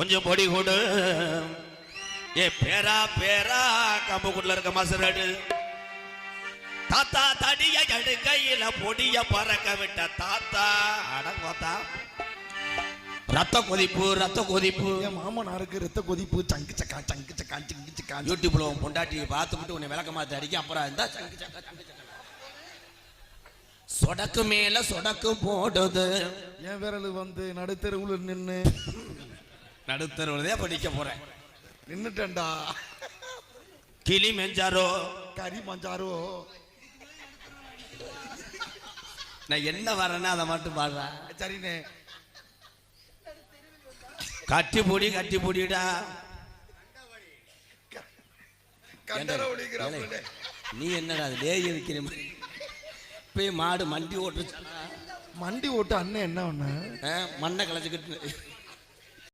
கொஞ்சம் பொடி கொடு. ஏ பேரா பேரா கம்புக்குள்ள இருக்க மசரடு தாத்தா தடிய எடுக்கையில பொடிய பறக்க விட்ட தாத்தா. அடங்கோத்தா ரத்த கொதிப்பு ரத்த கொதிப்பு. என் மாமனாருக்கு ரத்த கொதிப்பு. சங்கு சக்கா சங்கு சக்கா சங்கு சக்கா. யூடியூப்ல உன் பொண்டாட்டியை பார்த்துட்டு உன்னை விளக்க மாத்தி அடிக்க அப்புறம் இருந்தா சங்கு சக்கா சங்கு சக்கா. சொடக்கு மேல சொடக்கு போடுது. என் விரல் வந்து நடுத்தெருவுல நின்னு. நடுத்தருவதே படிக்க போறேன். நின்னுட்டேன்டா. கிளி மெஞ்சாரோ? கறி மஞ்சாரோ? நான் என்ன வரேன்னா அதை மட்டும் பாடுறேன் சரிண்ணே. கட்டி பொடி கட்டி பொடிடா. நீ என்னடா லேய் இருக்கிற மாதிரி? போய் மாடு மண்டி ஓட்டுச்சுன்னா மண்டி ஓட்டு அண்ணன் என்ன ஒண்ணு? மண்ணை களைச்சிக்கிட்டு.